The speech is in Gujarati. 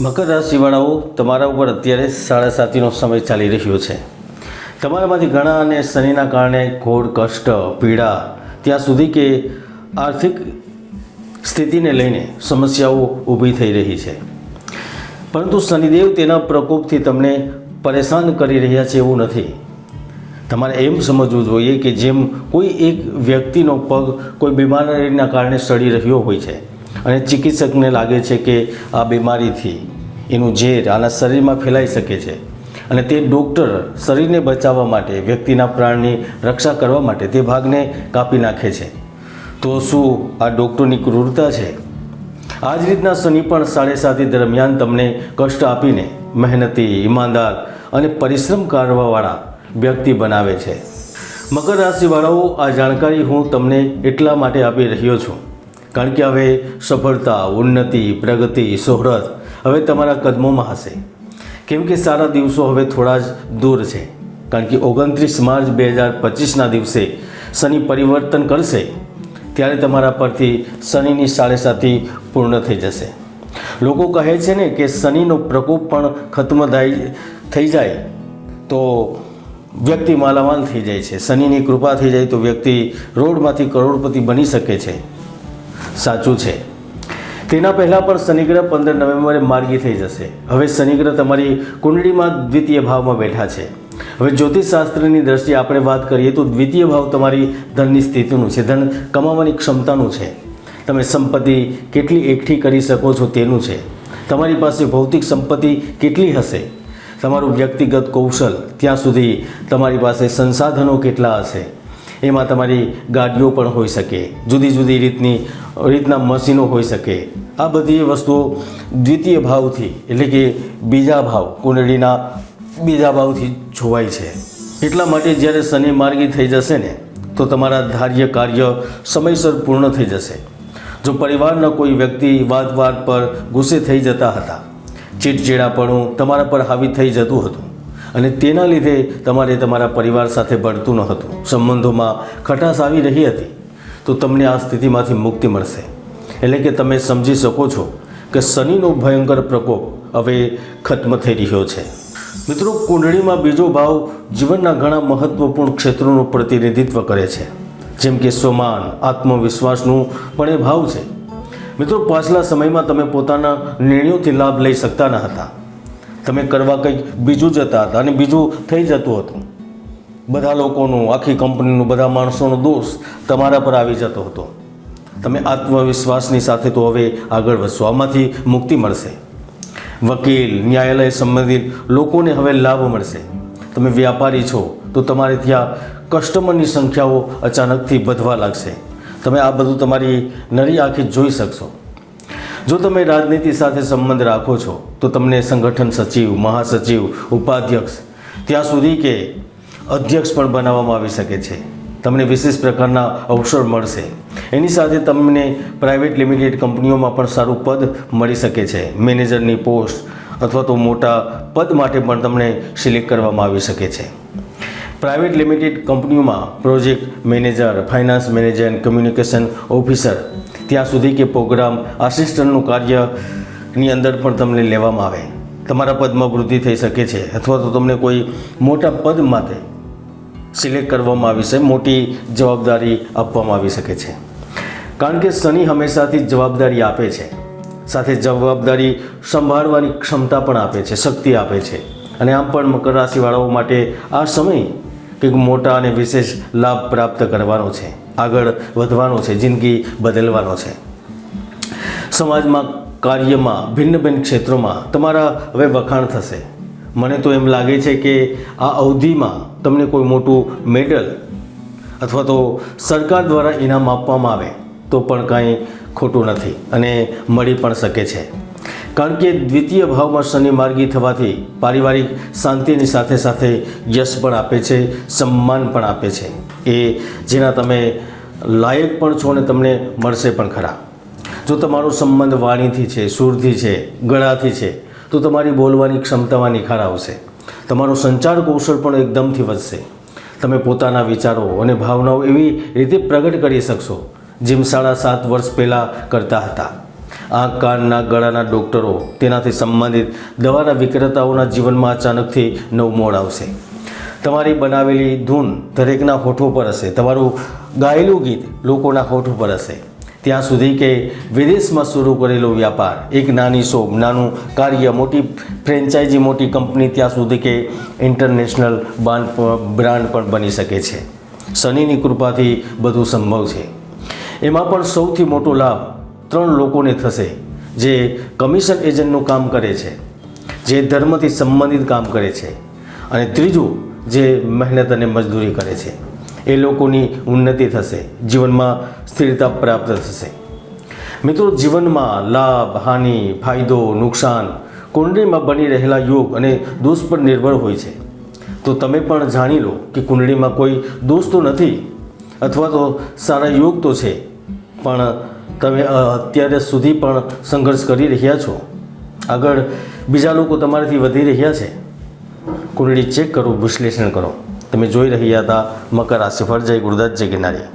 મકર રાશિવાળાઓ તમારા ઉપર અત્યારે સાડા સાતીનો સમય ચાલી રહ્યો છે. તમારામાંથી ઘણા અને શનિના કારણે ઘોર કષ્ટ, પીડા, ત્યાં સુધી કે આર્થિક સ્થિતિને લઈને સમસ્યાઓ ઊભી થઈ રહી છે. પરંતુ શનિદેવ તેના પ્રકોપથી તમને પરેશાન કરી રહ્યા છે એવું નથી. તમારે એમ સમજવું જોઈએ કે જેમ કોઈ એક વ્યક્તિનો પગ કોઈ બીમારીના કારણે સડી રહ્યો હોય છે અને ચિકિત્સકને લાગે છે કે આ બીમારીથી એનું ઝેર આના શરીરમાં ફેલાઈ શકે છે. અને તે ડૉક્ટર શરીરને બચાવવા માટે, વ્યક્તિના પ્રાણની રક્ષા કરવા માટે તે ભાગને કાપી નાખે છે. તો શું આ ડૉક્ટરની ક્રૂરતા છે? આ જ રીતના શનિ પણ સાડે સાતી દરમિયાન તમને કષ્ટ આપીને મહેનતી, ઈમાનદાર અને પરિશ્રમ કરવાવાળા વ્યક્તિ બનાવે છે. મકર રાશિવાળાઓ, આ જાણકારી હું તમને એટલા માટે આપી રહ્યો છું. કારણ કે હવે સફળતા, ઉન્નતિ, પ્રગતિ શોહરત હવે તમારા કદમોમાં હશે. કેમ કે સારા દિવસો હવે થોડા જ દૂર છે. કારણ કે ઓગણત્રીસ માર્ચ બે હજાર પચીસના દિવસે શનિ પરિવર્તન કરશે, ત્યારે તમારા પરથી શનિની સાડે સાતી પૂર્ણ થઈ જશે. લોકો કહે છે ને કે શનિનો પ્રકોપ પણ ખત્મ થાય, થઈ જાય તો વ્યક્તિ માલામાલ થઈ જાય છે. શનિની કૃપા થઈ જાય તો વ્યક્તિ રોડમાંથી કરોડપતિ બની શકે છે. સાચું છે. તેના પહેલાં પણ શનિગ્રહ પંદર નવેમ્બરે માર્ગી થઈ જશે. હવે શનિગ્રહ તમારી કુંડળીમાં દ્વિતીય ભાવમાં બેઠા છે. હવે જ્યોતિષશાસ્ત્રની દ્રષ્ટિએ આપણે વાત કરીએ તો દ્વિતીય ભાવ તમારી ધનની સ્થિતિનું છે. ધન કમાવાની ક્ષમતાનું છે. તમે સંપત્તિ કેટલી એકઠી કરી શકો છો તેનું છે. તમારી પાસે ભૌતિક સંપત્તિ કેટલી હશે? તમારું વ્યક્તિગત કૌશલ, ત્યાં સુધી તમારી પાસે સંસાધનો કેટલા હશે? એમાં તમારી ગાડીઓ પણ હોઈ શકે, જુદી જુદી રીતની, રીતના મશીનો હોઈ શકે. આ બધી વસ્તુઓ દ્વિતીય ભાવથી, એટલે કે બીજા ભાવ, કુંડળીના બીજા ભાવથી જોવાય છે. એટલા માટે જ્યારે શનિ માર્ગી થઈ જશે ને, તો તમારા ધાર્ય કાર્ય સમયસર પૂર્ણ થઈ જશે. જો પરિવારના કોઈ વ્યક્તિ વાત વાત પર ગુસ્સે થઈ જતા હતા, ચીડચીડાપણું તમારા પર હાવી થઈ જતું હતું અને તેના લીધે તમારે તમારા પરિવાર સાથે ભળતું ન હતું. સંબંધોમાં ખટાશ આવી રહી હતી. તો તમને આ સ્થિતિમાંથી મુક્તિ મળશે. એટલે કે તમે સમજી શકો છો કે શનિનો ભયંકર પ્રકોપ હવે ખત્મ થઈ રહ્યો છે. મિત્રો, કુંડળીમાં બીજો ભાવ જીવનના ઘણા મહત્વપૂર્ણ ક્ષેત્રોનું પ્રતિનિધિત્વ કરે છે. જેમ કે સ્વમાન, આત્મવિશ્વાસનું પણ એ ભાવ છે. મિત્રો, પાછલા સમયમાં તમે પોતાના નિર્ણયોથી લાભ લઈ શકતા ન હતા. તમે કરવા કંઈક બીજું જતા હતા અને બીજું થઈ જતું હતું. બધા લોકોનું, આખી કંપનીનું, બધા માણસોનો દોષ તમારા પર આવી જતો હતો. તમે આત્મવિશ્વાસની સાથે તો હવે આગળ વધશો. આમાંથી મુક્તિ મળશે. વકીલ, ન્યાયાલય સંબંધિત લોકોને હવે લાભ મળશે. તમે વ્યાપારી છો, તો તમારે ત્યાં કસ્ટમરની સંખ્યાઓ અચાનકથી વધવા લાગશે. તમે આ બધું તમારી નરી આંખે જોઈ શકશો. જો તમે રાજનીતિ સાથે સંબંધ રાખો છો, તો તમને સંગઠન સચિવ, મહાસચિવ, ઉપાધ્યક્ષ, ત્યાં સુધી કે અધ્યક્ષ પણ બનાવવામાં આવી શકે છે. તમને વિશેષ પ્રકારના અવસર મળશે. એની સાથે તમને પ્રાઇવેટ લિમિટેડ કંપનીઓમાં પણ સારું પદ મળી શકે છે. મેનેજરની પોસ્ટ અથવા તો મોટા પદ માટે પણ તમને સિલેક્ટ કરવામાં આવી શકે છે. પ્રાઇવેટ લિમિટેડ કંપનીઓમાં project manager, finance manager communication officer ત્યાં સુધી કે પ્રોગ્રામ આસિસ્ટન્ટનું કાર્યની અંદર પણ તમને લેવામાં આવે. તમારા પદમાં વૃદ્ધિ થઈ શકે છે અથવા તો તમને કોઈ મોટા પદ માટે સિલેક્ટ કરવામાં આવી છે મોટી જવાબદારી આપવામાં આવી શકે છે. કારણ કે શનિ હંમેશાથી જવાબદારી આપે છે. સાથે જવાબદારી સંભાળવાની ક્ષમતા પણ આપે છે, શક્તિ આપે છે. અને આમ પણ મકર રાશિવાળાઓ માટે આ સમય કંઈક મોટા અને વિશેષ લાભ પ્રાપ્ત કરવાનો છે. આગળ વધવાનો છે, જિંદગી બદલવાનો છે. સમાજમાં, કાર્યમાં, ભિન્ન ભિન્ન ક્ષેત્રોમાં તમારા હવે વખાણ થશે. મને તો એમ લાગે છે કે આ અવધિમાં તમને કોઈ મોટું મેડલ અથવા તો સરકાર દ્વારા ઇનામ આપવામાં આવે તો પણ કાંઈ ખોટું નથી અને મળી પણ શકે છે. કારણ કે દ્વિતીય ભાવમાં શનિ માર્ગી થવાથી પારિવારિક શાંતિની સાથે સાથે યશ પણ આપે છે, સન્માન પણ આપે છે. એ જેના તમે લાયક પણ છો અને તમને મળશે પણ ખરા. જો તમારો સંબંધ વાણીથી છે, સૂરથી છે, ગળાથી છે, તો તમારી બોલવાની ક્ષમતામાં નિખાર આવશે. તમારો સંચાર કૌશળ પણ એકદમથી વધશે. તમે પોતાના વિચારો અને ભાવનાઓ એવી રીતે પ્રગટ કરી શકશો, જેમ સાડા સાત વર્ષ પહેલાં કરતા હતા. આંખ કાનના ગળાના ડૉક્ટરો તેનાથી સંબંધિત દવાના વિક્રેતાઓના જીવનમાં અચાનકથી નવ મોડ આવશે. તમારી બનાવેલી ધૂન દરેકના હોઠો પર હશે. તમારું ગાયેલું ગીત લોકોના હોઠ ઉપર હશે. ત્યાં સુધી કે વિદેશમાં શરૂ કરેલો વ્યાપાર, એક નાની શોપ, નાનું કાર્ય, મોટી ફ્રેન્ચાઇઝી, મોટી કંપની, ત્યાં સુધી કે ઇન્ટરનેશનલ બ્રાન્ડ પણ બની શકે છે. શનિની કૃપાથી બધું સંભવ છે. એમાં પણ સૌથી મોટો લાભ ત્રણ લોકોને થશે જે કમિશન એજન્ટનું કામ કરે છે, જે ધર્મથી સંબંધિત કામ કરે છે. અને ત્રીજું જે મહેનત અને મજદૂરી કરે છે, એ લોકોની ઉન્નતિ થશે, જીવનમાં સ્થિરતા પ્રાપ્ત થશે. મિત્રો, જીવનમાં લાભ, હાનિ, ફાયદો, નુકસાન કુંડળીમાં બની રહેલા યોગ અને દોષ પર નિર્ભર હોય છે. તો તમે પણ જાણી લો કે કુંડળીમાં કોઈ દોષ તો નથી, અથવા તો સારા યોગ તો છે, પણ તમે અત્યારે સુધી પણ સંઘર્ષ કરી રહ્યા છો. આગળ બીજા લોકો તમારાથી વધી રહ્યા છે. કુંડળી ચેક કરો, વિશ્લેષણ કરો. તમે જોઈ રહ્યા હતા મકર રાશિફળ જય ગુરુદાસ જય ગિરનારી.